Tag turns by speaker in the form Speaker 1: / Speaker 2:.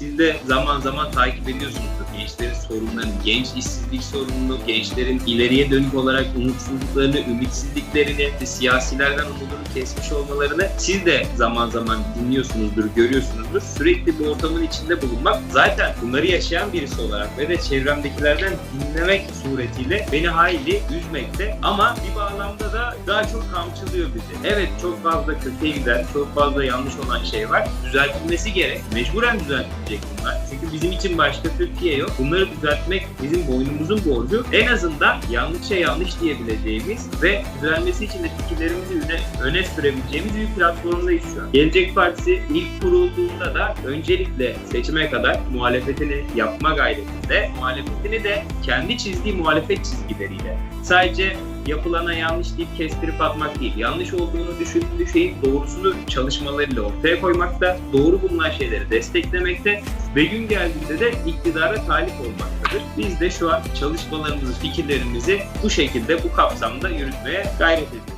Speaker 1: Siz de zaman zaman takip ediyorsunuzdur. Gençlerin sorunlarını, genç işsizlik sorununu, gençlerin ileriye dönük olarak umutsuzluklarını, ümitsizliklerini, işte siyasilerden umudunu kesmiş olmalarını siz de zaman zaman dinliyorsunuzdur, görüyorsunuzdur. Sürekli bu ortamın içinde bulunmak zaten bunları yaşayan birisi olarak ve de çevremdekilerden dinlemek suretiyle beni hayli üzmekte ama bir bağlamda da daha çok kamçılıyor bizi. Evet çok fazla kötüye giden, çok fazla yanlış olan şey var. Düzeltilmesi gerek. Mecburen düzeltilecek bunlar. Çünkü bizim için başka Türkiye yok. Bunları düzeltmek bizim boynumuzun borcu. En azından yanlışa yanlış diyebileceğimiz ve düzelmesi için de fikirlerimizi öne, öne sürebileceğimiz bir platformdayız şu an. Gelecek Partisi ilk kurulduğunda da öncelikle seçime kadar muhalefetini yapma gayretinde, muhalefetini de kendi çizdiği muhalefet çizgileriyle sadece yapılana yanlış deyip kestirip atmak değil. Yanlış olduğunu düşündüğü şeyin doğrusunu çalışmalarıyla ortaya koymakta, doğru bulunan şeyleri desteklemekte ve gün geldiğinde de iktidara talip olmaktadır. Biz de şu an çalışmalarımızı, fikirlerimizi bu şekilde, bu kapsamda yürütmeye gayret ediyoruz.